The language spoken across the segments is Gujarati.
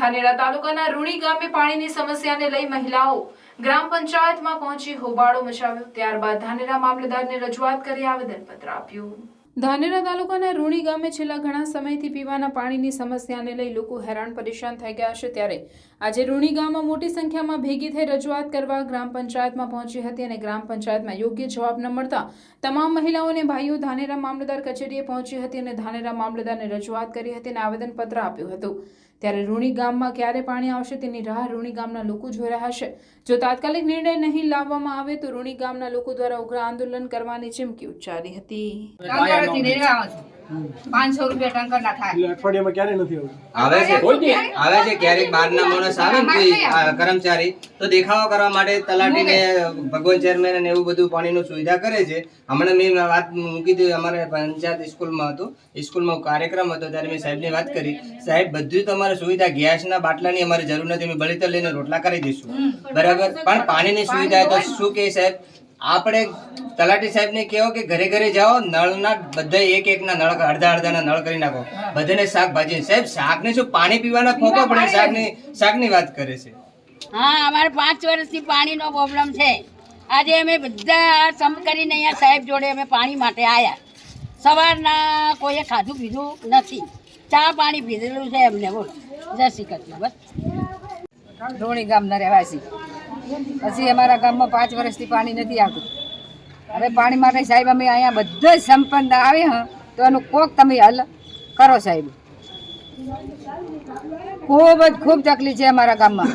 ધાનેરા તાલુકાના રૂણી ગામે પાણીની સમસ્યાને લઈ મહિલાઓ ગ્રામ પંચાયતમાં પહોંચી હોબાળો મચાવ્યો. ત્યારબાદ ધાનેરા મામલતદારને રજૂઆત કરી આવેદનપત્ર આપ્યું. ધાનેરા તાલુકાના રૂણી ગામે છેલ્લા ઘણા સમયથી પીવાના પાણીની સમસ્યાને લઈ લોકો હેરાન પરેશાન થઈ ગયા છે. ત્યારે આજે રૂણી ગામમાં મોટી સંખ્યામાં ભેગી થઈ રજૂઆત કરવા ગ્રામ પંચાયતમાં પહોંચી હતી અને ગ્રામ પંચાયતમાં યોગ્ય જવાબ ન મળતા તમામ મહિલાઓ અને ભાઈઓ ધાનેરા મામલતદાર કચેરીએ પહોંચી હતી અને ધાનેરા મામલતદારને રજૂઆત કરી હતી અને આવેદનપત્ર આપ્યું હતું. ત્યારે રૂણી ગામમાં ક્યારે પાણી આવશે તેની રાહ રૂણી ગામના લોકો જોઈ રહ્યા છે જો તાત્કાલિક નિર્ણય નહીં લાવવામાં આવે તો રૂણી ગામના લોકો દ્વારા ઉગ્ર આંદોલન કરવાની ચીમકી ઉચ્ચારી હતી. પાંચસો રૂપિયા ટંકર ના થાય અઠવાડિયામાં ક્યારે નથી આવતું? આવે છે. આવે છે ક્યારેક બહારના માણસ આવે ને કોઈ કર્મચારી. તો દેખાવા કરવા માટે તલાટીને ભગવાન ચેરમેન અને એવું બધું પાણીનું સુવિધા કરે છે. હમણાં મેં વાત મૂકી દીધી અમારે પંચાયત સ્કૂલમાં હતું. સ્કૂલમાં કાર્યક્રમ હતો ત્યારે મેં સાહેબને વાત કરી. સાહેબ બધું તમારે સુવિધા ગેસના બાટલાની અમારે જરૂર નથી. અમે બળીતર લઈને રોટલા કરી દઈશું. બરાબર? પણ પાણીની સુવિધા તો શું કે સાહેબ? આપણે તલાટી સાહેબને કહો કે ઘરે ઘરે જાઓ નળના બધા એક એકના નળ અડધા અડધાના નળ કરી નાખો. બધાને શાકભાજી સાહેબ શાકને શું પાણી પીવાના ખોખો પડે? શાકની શાકની વાત કરે છે. હા અમારે પાંચ વર્ષથી પાણીનો પ્રોબ્લેમ છે. આજે અમે બધા સમ કરીને અહીંયા સાહેબ જોડે અમે પાણી માટે આવ્યા સવારના કોઈએ ખાધું પીધું નથી. ચા પાણી પીધેલું છે એમને બોલો. જય શ્રી કૃષ્ણ. બસ. ધોણી ગામના રહેવાસી. પછી અમારા ગામમાં પાંચ વર્ષથી પાણી નથી આવતું. હવે પાણી માટે સાહેબ અમે અહીંયા બધા જ સંપન્ન આવે હા તો એનું કોક તમે હલ કરો સાહેબ. ખૂબ જ ખૂબ તકલીફ છે અમારા ગામમાં.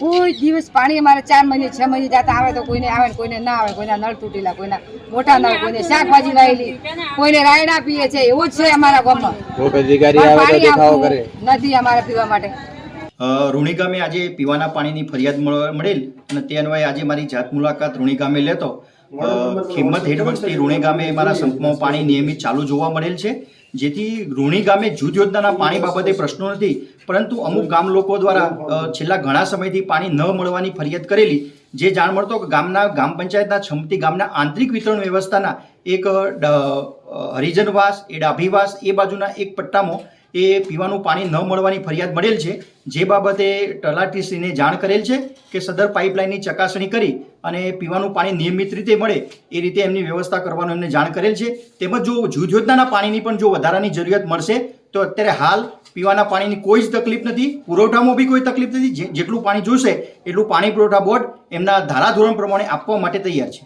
કોઈ દિવસ પાણી અમારે ચાર મહિને છ મહિને જતા આવે તો કોઈને આવે કોઈને ના આવે કોઈના નળ તૂટેલા કોઈના મોટા નળ કોઈને શાકભાજી વાયેલી કોઈને રાયડા પીએ છે એવું જ છે અમારા ગામમાં. નથી અમારે પીવા માટે. રૂણી ગામે આજે પીવાના પાણીની ફરિયાદ મળ- મળેલ અને તે અન્વયે આજે મારી જાત મુલાકાત રૂણી ગામે લેતો. ખિંમત હેઠવર્ષથી રૂણી ગામે મારા સંપમાં પાણી નિયમિત ચાલુ જોવા મળેલ છે જેથી રૂણી ગામે જૂથ યોજનાના પાણી બાબતે પ્રશ્નો નથી પરંતુ અમુક ગામ લોકો દ્વારા છેલ્લા ઘણા સમયથી પાણી ન મળવાની ફરિયાદ કરેલી જે જાણ મળતો કે ગામના ગ્રામ પંચાયતના છમતી ગામના આંતરિક વિતરણ વ્યવસ્થાના એક હરિજનવાસ એ ડાભીવાસ એ બાજુના એક પટ્ટામાં એ પીવાનું પાણી ન મળવાની ફરિયાદ મળેલ છે. જે બાબતે તલાટીશ્રીને જાણ કરેલ છે કે સદર પાઇપલાઇનની ચકાસણી કરી અને પીવાનું પાણી નિયમિત રીતે મળે એ રીતે એમની વ્યવસ્થા કરવાનું એમને જાણ કરેલ છે. તેમજ જો જૂથ યોજનાના પાણીની પણ જો વધારાની જરૂરિયાત મળશે, તો અત્યારે હાલ પીવાના પાણીની કોઈ જ તકલીફ નથી. પુરવઠામાં બી કોઈ તકલીફ નથી. જેટલું પાણી જોશે એટલું પાણી પુરવઠા બોર્ડ એમના ધારાધોરણ પ્રમાણે આપવા માટે તૈયાર છે.